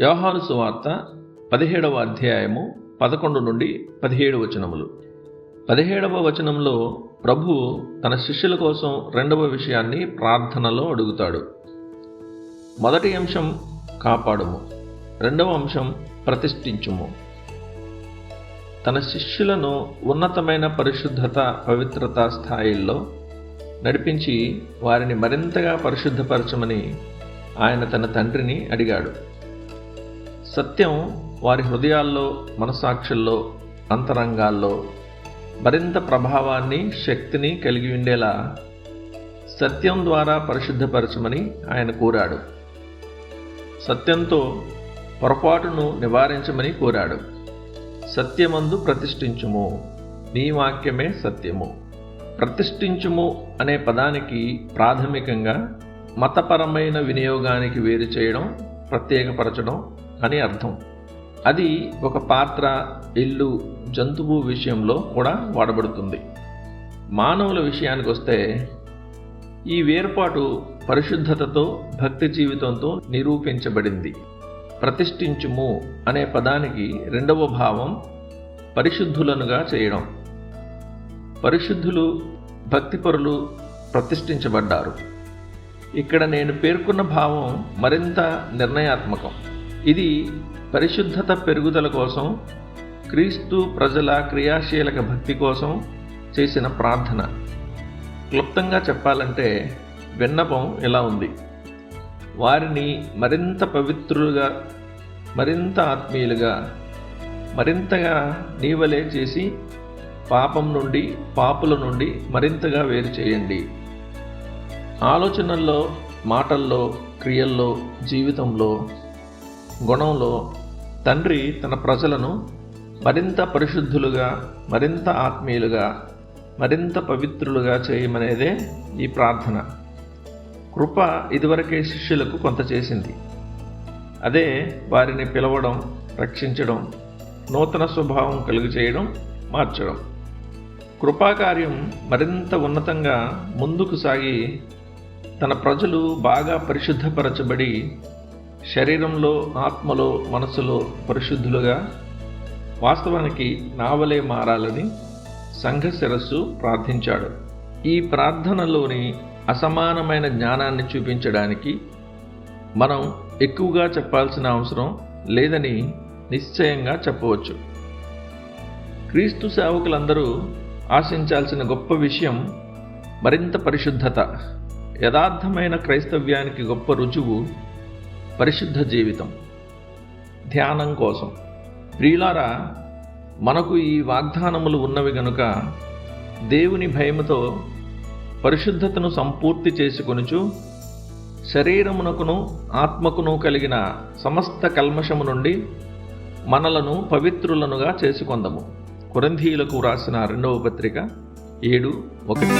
యోహాను సువార్త పదిహేడవ అధ్యాయము పదకొండు నుండి పదిహేడు వచనములు. పదిహేడవ వచనంలో ప్రభు తన శిష్యుల కోసం రెండవ విషయాన్ని ప్రార్థనలో అడుగుతాడు. మొదటి అంశం కాపాడుము. రెండవ అంశం ప్రతిష్ఠించుము. తన శిష్యులను ఉన్నతమైన పరిశుద్ధత పవిత్రత స్థాయిల్లో నడిపించి వారిని మరింతగా పరిశుద్ధపరచమని ఆయన తన తండ్రిని అడిగాడు. సత్యం వారి హృదయాల్లో మనసాక్షుల్లో అంతరంగాల్లో మరింత ప్రభావాన్ని శక్తిని కలిగి ఉండేలా సత్యం ద్వారా పరిశుద్ధపరచమని ఆయన కోరాడు. సత్యంతో పొరపాటును నివారించమని కోరాడు. సత్యమందు ప్రతిష్ఠించుము. నీ వాక్యమే సత్యము. ప్రతిష్ఠించుము అనే పదానికి ప్రాథమికంగా మతపరమైన వినియోగానికి వేరు చేయడం ప్రత్యేకపరచడం అని అర్థం. అది ఒక పాత్ర ఇల్లు జంతువు విషయంలో కూడా వాడబడుతుంది. మానవుల విషయానికి వస్తే ఈ వేర్పాటు పరిశుద్ధతతో భక్తి జీవితంతో నిరూపించబడింది. ప్రతిష్ఠించుము అనే పదానికి రెండవ భావం పరిశుద్ధులనుగా చేయడం. పరిశుద్ధులు భక్తిపరులు ప్రతిష్ఠించబడ్డారు. ఇక్కడ నేను పేర్కొన్న భావం మరింత నిర్ణయాత్మకం. ఇది పరిశుద్ధత పెరుగుదల కోసం క్రీస్తు ప్రజల క్రియాశీలక భక్తి కోసం చేసిన ప్రార్థన. క్లుప్తంగా చెప్పాలంటే విన్నపం ఇలా ఉంది. వారిని మరింత పవిత్రులుగా మరింత ఆత్మీయులుగా మరింతగా నీవలే చేసి పాపం నుండి పాపుల నుండి మరింతగా వేరు చేయండి. ఆలోచనల్లో మాటల్లో క్రియల్లో జీవితంలో గుణంలో తండ్రి తన ప్రజలను మరింత పరిశుద్ధులుగా మరింత ఆత్మీయులుగా మరింత పవిత్రులుగా చేయమనేదే ఈ ప్రార్థన. కృప ఇదివరకే శిష్యులకు కొంత చేసింది. అదే వారిని పిలవడం రక్షించడం నూతన స్వభావం కలుగు చేయడం మార్చడం. కృపాకార్యం మరింత ఉన్నతంగా ముందుకు సాగి తన ప్రజలు బాగా పరిశుద్ధపరచబడి శరీరంలో ఆత్మలో మనసులో పరిశుద్ధులుగా వాస్తవానికి నావలే మారాలని సంఘ శిరస్సు ప్రార్థించాడు. ఈ ప్రార్థనలోని అసమానమైన జ్ఞానాన్ని చూపించడానికి మనం ఎక్కువగా చెప్పాల్సిన అవసరం లేదని నిశ్చయంగా చెప్పవచ్చు. క్రీస్తు సేవకులందరూ ఆశించాల్సిన గొప్ప విషయం మరింత పరిశుద్ధత. యథార్థమైన క్రైస్తవ్యానికి గొప్ప రుజువు పరిశుద్ధ జీవితం. ధ్యానం కోసం. ప్రియులారా మనకు ఈ వాగ్దానములు ఉన్నవి గనుక దేవుని భయముతో పరిశుద్ధతను సంపూర్తి చేసుకొనుచు శరీరమునకును ఆత్మకును కలిగిన సమస్త కల్మషము నుండి మనలను పవిత్రులనుగా చేసుకొందము. కొరంధీయులకు రాసిన రెండవ పత్రిక ఏడు ఒకటి.